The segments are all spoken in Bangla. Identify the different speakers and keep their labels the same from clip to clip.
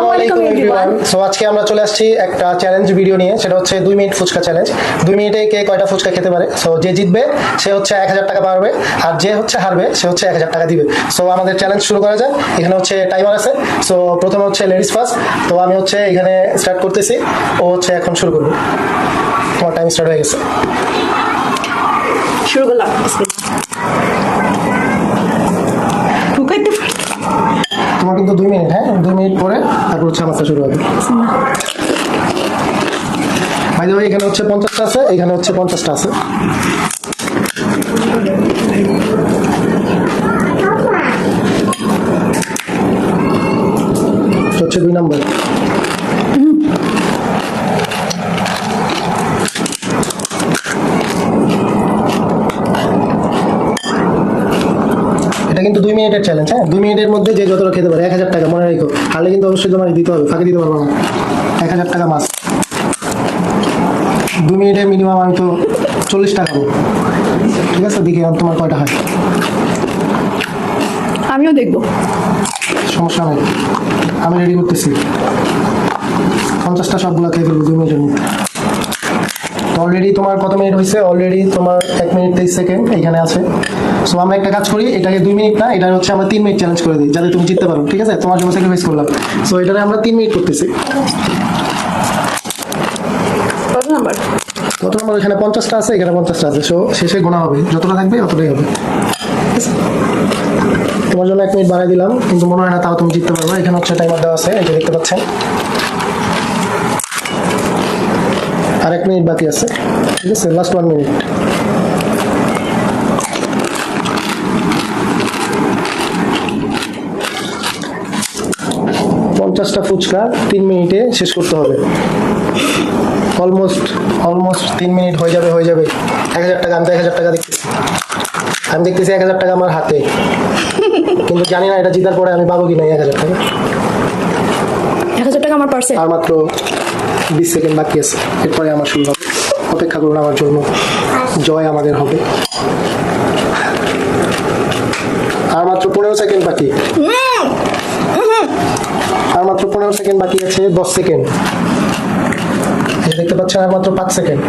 Speaker 1: আমরা চলে আসছি একটা চ্যালেঞ্জ ভিডিও নিয়ে সেটা হচ্ছে দুই মিনিট ফুচকা চ্যালেঞ্জ দুই মিনিটে কে কয়টা ফুচকা খেতে পারে সো যে জিতবে সে হচ্ছে এক হাজার টাকা পাবে আর যে হচ্ছে হারবে সে হচ্ছে এক হাজার টাকা দিবে সো আমাদের চ্যালেঞ্জ শুরু করা যায় এখানে হচ্ছে টাইমার আছে সো প্রথমে হচ্ছে লেডিস ফার্স্ট তো আমি হচ্ছে এখানে স্টার্ট করতেছি ও হচ্ছে এখন শুরু করবো তোমার টাইম স্টার্ট হয়ে গেছে শুরু করলাম তোমার কিন্তু দুই মিনিট হ্যাঁ দুই মিনিট পরে তারপর হচ্ছে আমার শুরু হবে ভাই এখানে হচ্ছে পঞ্চাশটা আছে এখানে হচ্ছে পঞ্চাশটা আছে হচ্ছে দুই নম্বর কিন্তু দুই মিনিটের চ্যালেঞ্জ হ্যাঁ দুই মিনিটের মধ্যে যে যতটা খেতে পারে এক হাজার টাকা মনে রাখো তাহলে কিন্তু অবশ্যই তোমাকে দিতে হবে ফাঁকে দিতে পারবো না এক হাজার টাকা মাছ দু মিনিটে মিনিমাম আমি তো চল্লিশ টাকা ঠিক আছে দেখি তোমার কয়টা হয় আমিও দেখবো সমস্যা নেই আমি রেডি করতেছি পঞ্চাশটা সবগুলো খেয়ে ফেলবো দু মিনিটের মধ্যে অলরেডি তোমার কত মিনিট হয়েছে অলরেডি তোমার এক মিনিট তেইশ সেকেন্ড এখানে আছে সো আমরা একটা কাজ করি এটাকে দুই মিনিট না এটা হচ্ছে আমরা তিন মিনিট চ্যালেঞ্জ করে দিই যাতে তুমি জিততে পারো ঠিক আছে তোমার জন্য স্যাক্রিফাইস করলাম সো এটা আমরা তিন মিনিট করতেছি কত এখানে পঞ্চাশটা আছে এখানে পঞ্চাশটা আছে সো শেষে গোনা হবে যতটা থাকবে ততটাই হবে তোমার জন্য এক মিনিট বাড়াই দিলাম কিন্তু মনে হয় না তাও তুমি জিততে পারবে এখানে হচ্ছে টাইমার দেওয়া আছে এটা দেখতে পাচ্ছেন আর এক মিনিট বাকি আছে ঠিক আছে লাস্ট ওয়ান মিনিট পঞ্চাশটা ফুচকা তিন মিনিটে শেষ করতে হবে অলমোস্ট অলমোস্ট তিন মিনিট হয়ে যাবে হয়ে যাবে এক হাজার টাকা আমি এক হাজার টাকা দেখতেছি আমি দেখতেছি এক হাজার টাকা আমার হাতে কিন্তু জানি না এটা জিতার পরে আমি পাবো কি না এক হাজার টাকা
Speaker 2: এক হাজার টাকা আমার পার্সে
Speaker 1: আর মাত্র বিশ সেকেন্ড বাকি আছে এরপরে আমার শুরু হবে অপেক্ষা করুন আমার জন্য জয় আমাদের হবে আর মাত্র পনেরো সেকেন্ড বাকি আর মাত্র পনেরো সেকেন্ড বাকি আছে দশ সেকেন্ড দেখতে পাচ্ছেন আর মাত্র পাঁচ সেকেন্ড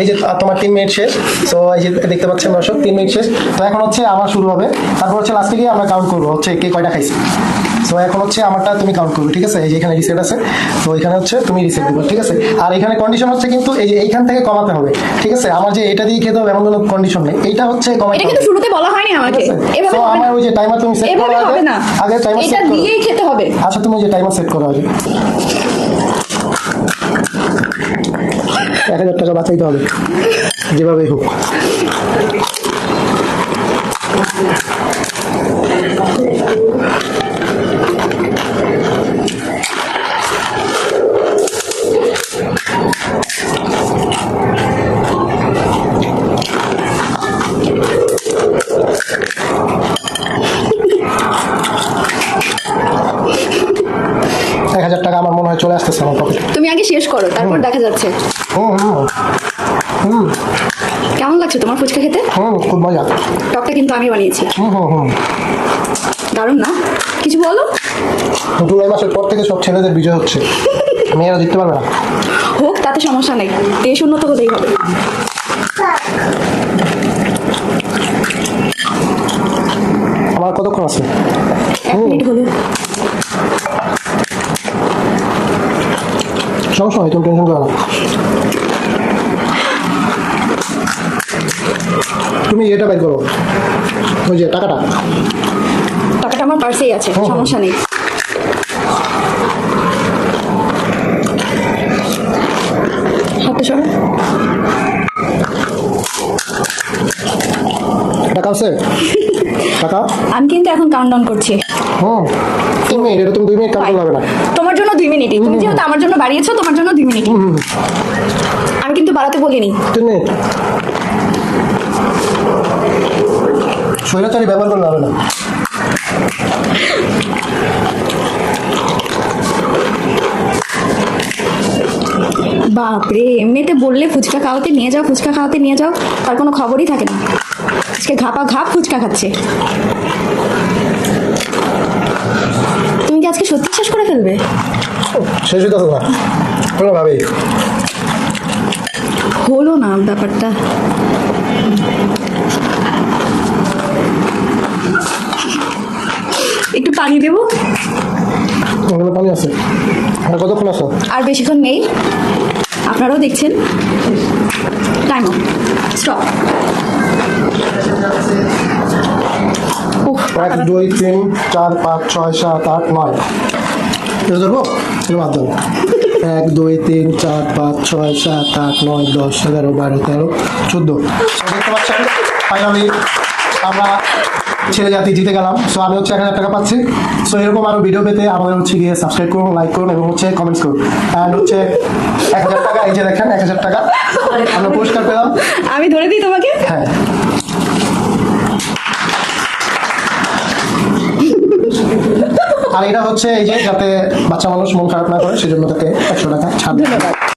Speaker 1: এই যে তোমার তিন মিনিট শেষ তো এই যে দেখতে পাচ্ছেন দর্শক তিন মিনিট শেষ তো এখন হচ্ছে আমার শুরু হবে তারপর হচ্ছে লাস্টে গিয়ে আমরা কাউন্ট করবো হচ্ছে কে কয়টা খাইছি সো এখন হচ্ছে আমারটা তুমি কাউন্ট করবে ঠিক আছে এই যে এখানে রিসেট আছে তো এখানে হচ্ছে তুমি রিসেট দেবো ঠিক আছে আর এখানে কন্ডিশন হচ্ছে কিন্তু এই যে এইখান থেকে কমাতে হবে ঠিক আছে আমার যে এটা দিয়ে খেতে হবে এমন কোনো কন্ডিশন নেই এটা হচ্ছে কমাতে হবে
Speaker 2: শুরুতে বলা হয়নি আমাকে
Speaker 1: এভাবে আমার ওই যে টাইমার তুমি সেট করো আগে আগে টাইমার সেট এটা
Speaker 2: দিয়েই খেতে হবে
Speaker 1: আচ্ছা তুমি যে টাইমার সেট করা হবে এক হাজার টাকা বাঁচাইতে হবে যেভাবে হোক
Speaker 2: করো তারপর দেখা যাচ্ছে কেমন লাগছে তোমার ফুচকা খেতে খুব মজা টকটা কিন্তু আমি বানিয়েছি দারুণ না কিছু বলো
Speaker 1: জুলাই মাসের পর থেকে সব ছেলেদের বিজয় হচ্ছে মেয়েরা দেখতে পারবে না
Speaker 2: হোক তাতে সমস্যা নেই দেশ উন্নত হতেই হবে
Speaker 1: আমার কতক্ষণ আছে মিনিট হলো সমস্যা এটা বের করো ওই যে টাকাটা
Speaker 2: টাকাটা আমার পার্সেই আছে সমস্যা নেই হাতে সরে
Speaker 1: টাকা আছে টাকা
Speaker 2: আমি কিন্তু এখন কাউন্ট ডাউন করছি
Speaker 1: হ্যাঁ। তুমি এটা তুমি দুই মিনিট কাউন্ট লাগবে
Speaker 2: না মিনিটই তুমি যেহেতু আমার জন্য বাড়িয়েছো তোমার জন্য দুই মিনিট আমি কিন্তু বাড়াতে বলিনি
Speaker 1: তুমি ব্যবহার করলে হবে না
Speaker 2: বাপরে এমনিতে বললে ফুচকা খাওয়াতে নিয়ে যাও ফুচকা খাওয়াতে নিয়ে যাও তার কোনো খবরই থাকে না আজকে ঘাপা ঘাপ ফুচকা খাচ্ছে তুমি কি আজকে সত্যি শেষ করে ফেলবে
Speaker 1: শেষ হইতে না কোনো ভাবেই
Speaker 2: হলো না ব্যাপারটা একটু পানি দেবো
Speaker 1: অনেকগুলো পানি আছে আর কতক্ষণ আছো
Speaker 2: আর বেশিক্ষণ নেই আপনারাও দেখছেন টাইম স্টপ
Speaker 1: এক দুই তিন চার পাঁচ ছয় সাত আট নয় এটা ধরবো এক দুই তিন চার পাঁচ ছয় সাত আট নয় দশ এগারো বারো তেরো চোদ্দো দেখতে পাচ্ছেন ফাইনালি আমরা ছেলে জাতি জিতে গেলাম সো আমি হচ্ছে এক হাজার টাকা পাচ্ছি সো এরকম আরও ভিডিও পেতে আমাদের হচ্ছে গিয়ে সাবস্ক্রাইব করুন লাইক করুন এবং হচ্ছে কমেন্টস করুন অ্যান্ড হচ্ছে এক হাজার টাকা এই যে দেখেন এক হাজার টাকা আমরা পুরস্কার পেলাম
Speaker 2: আমি ধরে দিই তোমাকে হ্যাঁ
Speaker 1: হচ্ছে এই যে যাতে বাচ্চা মানুষ মন খারাপ না করে সেজন্য তাকে একশো টাকা ছাড় ধন্যবাদ